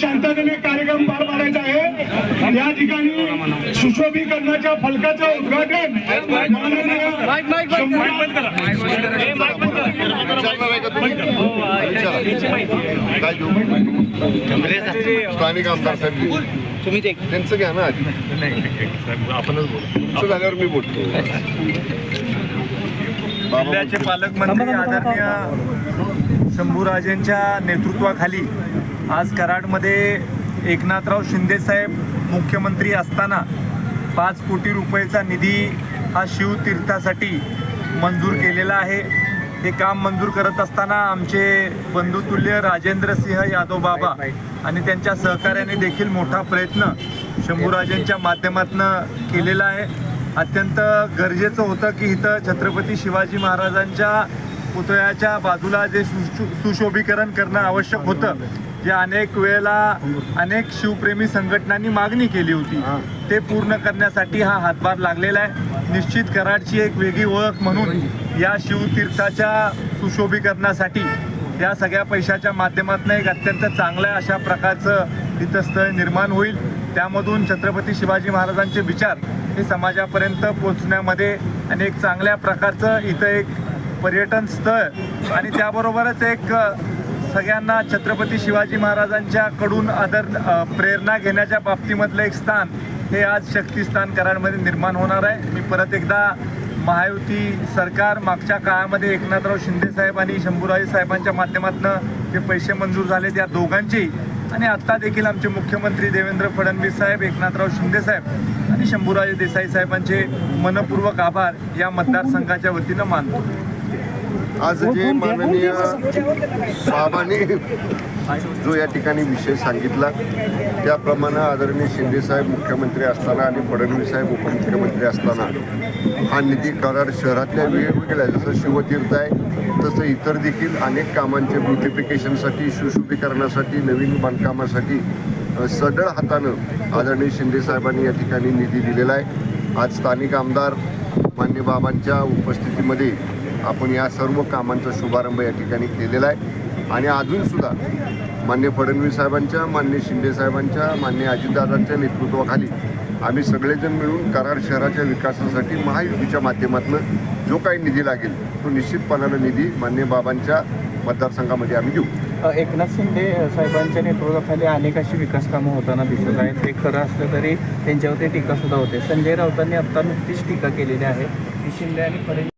शांततेने कार्यक्रम पार पाडायचा आहे या ठिकाणी सुशोभीकरणाच्या फलकाचं उद्घाटन काय स्थानिक आमदार साहेब तुम्ही त्यांचं घ्या ना आधी. तुमचं झाल्यावर मी बोलतो. जिल्ह्याचे पालकमंत्री आदरणीय शंभूराजेंच्या नेतृत्वाखाली आज कराडमध्ये एकनाथराव शिंदेसाहेब मुख्यमंत्री असताना पाच कोटी रुपयेचा निधी हा शिवतीर्थासाठी मंजूर केलेला आहे. हे काम मंजूर करत असताना आमचे बंधुतुल्य राजेंद्र सिंह यादव बाबा आणि त्यांच्या सहकार्याने देखील मोठा प्रयत्न शंभूराजेंच्या माध्यमातून केलेला आहे. अत्यंत गरजेचं होतं की इथं छत्रपती शिवाजी महाराजांच्या पुतळ्याच्या बाजूला जे सुशो सुशोभीकरण करणं आवश्यक होतं. जे अनेक वेळेला अनेक शिवप्रेमी संघटनांनी मागणी केली होती. ते पूर्ण करण्यासाठी हा हातभार लागलेला आहे. निश्चित कराडची एक वेगळी ओळख म्हणून या शिवतीर्थाच्या सुशोभीकरणासाठी या सगळ्या पैशाच्या माध्यमातून एक अत्यंत चांगल्या अशा प्रकारचं इथं स्थळ निर्माण होईल. त्यामधून छत्रपती शिवाजी महाराजांचे विचार हे समाजापर्यंत पोचण्यामध्ये आणि एक चांगल्या प्रकारचं इथं एक पर्यटन स्थळ आणि त्याबरोबरच एक सगळ्यांना छत्रपती शिवाजी महाराजांच्याकडून आदर प्रेरणा घेण्याच्या बाबतीमधलं एक स्थान हे आज शक्तिस्थान कराडमध्ये निर्माण होणार आहे. मी परत एकदा महायुती सरकार मागच्या काळामध्ये एकनाथराव शिंदे साहेब आणि शंभूराजे साहेबांच्या माध्यमातून जे पैसे मंजूर झाले त्या दोघांचे आणि आत्ता देखील आमचे मुख्यमंत्री देवेंद्र फडणवीस साहेब एकनाथराव शिंदे साहेब आणि शंभूराजे देसाई साहेबांचे मनपूर्वक आभार या मतदारसंघाच्या वतीनं मानतो. आज जे माननीय बाबांनी जो या ठिकाणी विषय सांगितला त्याप्रमाणे आदरणीय शिंदेसाहेब मुख्यमंत्री असताना आणि फडणवीस साहेब उपमुख्यमंत्री असताना हा निधी कराड शहरातल्या वेगवेगळ्या जसं शिवतीर्थ आहे तसं इतर देखील अनेक कामांचे ब्युटिफिकेशनसाठी सुशोभीकरणासाठी नवीन बांधकामासाठी अ, सढळ हातानं आदरणीय शिंदेसाहेबांनी या ठिकाणी निधी दिलेला आहे. आज स्थानिक आमदार मान्य बाबांच्या उपस्थितीमध्ये आपण या सर्व कामांचा शुभारंभ या ठिकाणी केलेला आहे. आणि अजूनसुद्धा मान्य फडणवीस साहेबांच्या मान्य शिंदे साहेबांच्या मान्य अजितदादांच्या नेतृत्वाखाली आम्ही सगळेजण मिळून कराड शहराच्या विकासासाठी महायुतीच्या माध्यमातून जो काही निधी लागेल तो निश्चितपणानं निधी मान्य बाबांच्या मतदारसंघामध्ये आम्ही देऊ. एकनाथ शिंदे साहेबांच्या नेतृत्वाखाली अनेक अशी विकास कामं होताना दिसत आहेत. ते खरं असलं तरी त्यांच्यावरती टीकासुद्धा होते. संजय राऊतांनी आत्ता नुकतीच टीका केलेली आहे. शिंदे आणि फडणवीस